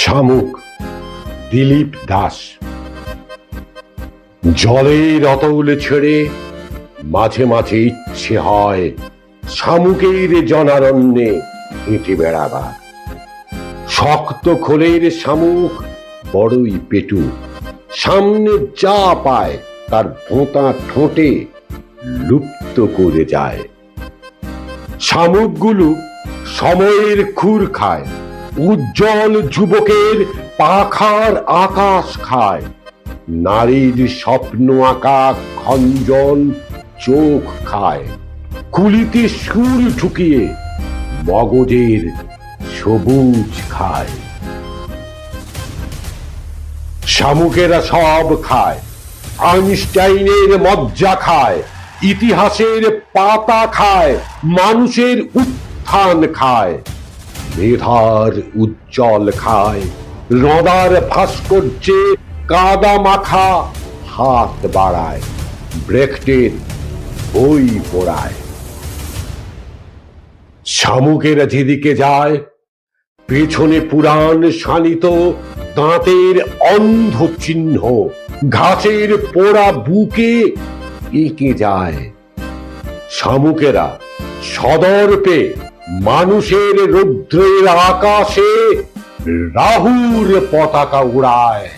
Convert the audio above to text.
শামুক, দিলীপ দাস। জলের অতল ছেড়ে মাঝে মাঝে ইচ্ছে হয় শামুকের জনারণ্যে হেঁটে বেড়াবার। শক্ত খোলের শামুক বড়ই পেটু, সামনে যা পায় তার ভোঁতা ঠোঁটে লুপ্ত করে যায়। শামুকগুলো সময়ের খুর খায় উজ্জ্বল যুবকের পাখার আকাশ খায়। নারীর স্বপ্ন আঁকা খঞ্জন চোখ খায়। কুলিতে সুর ঢুকিয়ে মগজের সবুজ খায়। শামুকেরা সব খায়, আইনস্টাইনের মজ্জা খায়, ইতিহাসের পাতা খায়, মানুষের উত্থান খায়। মেধার উজ্জ্বল খায়। রদার ভাস্কর্যে কাদা মাখা, হাত বাড়ায় ব্রেকটের বই পড়ায়। শামুকেরা যেদিকে যায়, পেছনে পুরাণ শানিত, দাঁতের অন্ধ চিহ্ন, ঘাসের পোড়া বুকে এঁকে যায়। শামুকেরা সদর্পে মানুষের রৌদ্রের আকাশে রাহুর পতাকা উড়ায়।